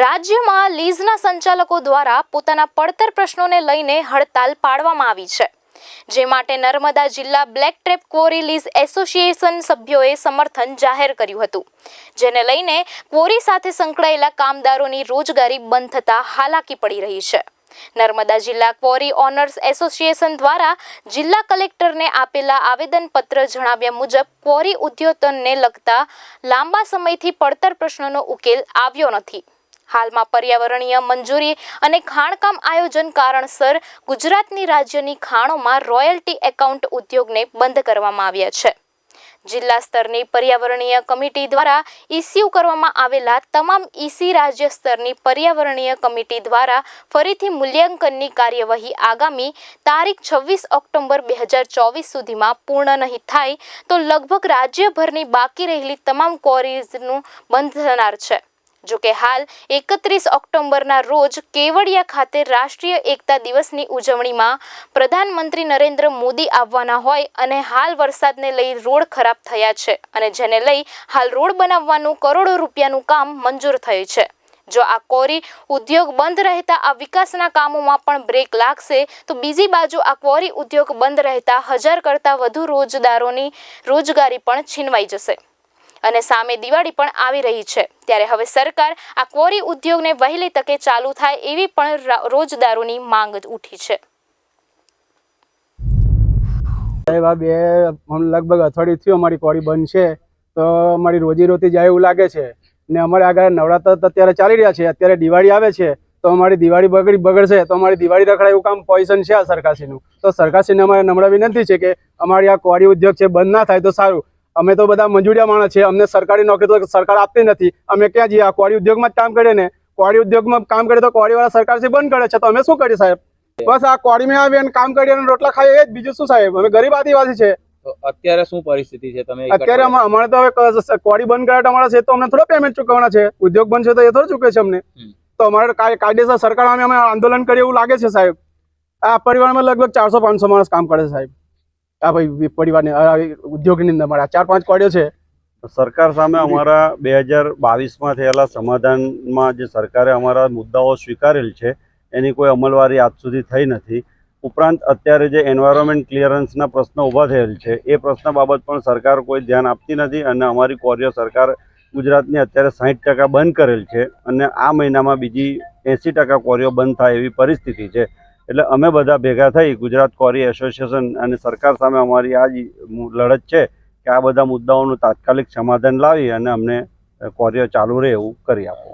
રાજ્યમાં લીઝના સંચાલકો દ્વારા પોતાના પડતર પ્રશ્નોને લઈને હડતાલ પાડવામાં આવી છે. જે માટે નર્મદા જિલ્લા black trap quarry lease association સભ્યોએ સમર્થન જાહેર કર્યું હતું. જેને લઈને ક્વોરી સાથે સંકળાયેલા કામદારોની રોજગારી બંધ થતા હાલાકી પડી રહી છે. નર્મદા જિલ્લા ક્વોરી ઓનર્સ એસોસિએશન દ્વારા જિલ્લા કલેક્ટરને આપેલા આવેદનપત્ર જણાવ્યા મુજબ ક્વોરી ઉદ્યોતનને લગતા લાંબા સમયથી પડતર પ્રશ્નોનો ઉકેલ આવ્યો નથી. હાલમાં પર્યાવરણીય મંજૂરી અને ખાણકામ આયોજન કારણસર ગુજરાતની રાજ્યની ખાણોમાં રોયલ્ટી એકાઉન્ટ ઉદ્યોગને બંધ કરવામાં આવ્યા છે. જિલ્લા સ્તરની પર્યાવરણીય કમિટી દ્વારા ઇસ્યુ કરવામાં આવેલા તમામ ઇસી રાજ્ય સ્તરની પર્યાવરણીય કમિટી દ્વારા ફરીથી મૂલ્યાંકનની કાર્યવાહી આગામી તારીખ છવ્વીસ ઓક્ટોબર બે હજાર ચોવીસ સુધીમાં પૂર્ણ નહીં થાય તો લગભગ રાજ્યભરની બાકી રહેલી તમામ ક્વોરીઝનું બંધ થનાર છે. જો કે હાલ એકત્રીસ ઓક્ટોબરના રોજ કેવડિયા ખાતે રાષ્ટ્રીય એકતા દિવસની ઉજવણીમાં પ્રધાનમંત્રી નરેન્દ્ર મોદી આવવાના હોય અને હાલ વરસાદને લઈ રોડ ખરાબ થયા છે અને જેને લઈ હાલ રોડ બનાવવાનું કરોડો રૂપિયાનું કામ મંજૂર થયું છે. જો આ કોરી ઉદ્યોગ બંધ રહેતા આ વિકાસના કામોમાં પણ બ્રેક લાગશે, તો બીજી બાજુ આ ક્વોરી ઉદ્યોગ બંધ રહેતા હજાર કરતાં વધુ રોજદારોની રોજગારી પણ છીનવાઈ જશે. અને સામે દિવાળી પણ આવી રહી છે. ત્યારે હવે સરકાર આ ક્વોરી ઉદ્યોગને વહેલી તકે ચાલુ થાય એવી પણ રોજદારોની માંગ ઉઠી છે. લગભગ અઠવાડિયું થયું અમારી કોરી બંધ છે. તો અમારી રોજીરોટી જાય એવું લાગે છે. ને અમારે આગળ નવરાત્ર તો અત્યારે ચાલી રહ્યા છે. અત્યારે દિવાળી આવે છે. તો અમારી દિવાળી બગડી, બગડશે. તો અમારી દિવાળી રખડાય એવું કામ પોઈઝન છે આ સરકારશ્રીનું. તો સરકારશ્રીને અમારે નમ્ર વિનંતી છે કે અમારી આ કોરી ઉદ્યોગ છે બંધ ના થાય તો સારું. અમે તો બધા મંજૂરિયા માણસ છે અમને સરકારી નોકરી તો સરકાર આપતી નથી. અમે ક્યાં જઈએ? આ કોરી ઉદ્યોગમાં જ કામ કરીએ ને. કોળી ઉદ્યોગમાં કામ કરીએ તો કોરીવાળા સરકારશ્રી બંધ કરે છે. તો અમે શું કરીએ સાહેબ? બસ આ કોળીમાં આવીએ અને કામ કરીએ અને રોટલા ખાઈએ. એ જ બીજું શું સાહેબ? અમે ગરીબ આદિવાસી છે. તો અત્યારે શું પરિસ્થિતિ છે? તમે અત્યારે અમા- અમારે તો હવે ક- બંધ કરાય તો અમારા છે તો અમને થોડો પેમેન્ટ ચૂકવવાના છે. ઉદ્યોગ બંધ છે તો એ થોડું ચૂકે છે અમને. તો અમારે કાય- કાયદેસર સરકાર અમે આંદોલન કરીએ એવું લાગે છે સાહેબ? આ પરિવારમાં લગભગ ચારસો પાંચસો માણસ કામ કરે છે સાહેબ. આ ભાઈ પરિવારની ઉદ્યોગની અંદર મારા ચાર પાંચ કોડીઓ છે. સરકાર સામે અમારા બે હજાર બાવીસમાં થયેલા સમાધાનમાં જે સરકારે અમારા મુદ્દાઓ સ્વીકારેલ છે, એની કોઈ અમલવારી આજ સુધી થઈ નથી. ઉપરાંત અત્યારે જે એન્વાયરમેન્ટ ક્લિયરન્સના પ્રશ્નો ઊભા થયેલ છે, એ પ્રશ્ન બાબત પણ સરકાર કોઈ ધ્યાન આપતી નથી અને અમારી કોરિયો સરકાર ગુજરાતની અત્યારે સાહીઠ ટકા બંધ કરેલ છે અને આ મહિનામાં બીજી એંસી ટકા કોરિયો બંધ થાય એવી પરિસ્થિતિ છે. એટલે અમે બધા ભેગા થઈ ગુજરાત કોરી એસોસિએશન અને સરકાર સામે અમારી આ જ લડત છે કે આ બધા મુદ્દાઓનું તાત્કાલિક સમાધાન લાવી અને અમને કોરીઓ ચાલુ રહે એવું કરી આપો.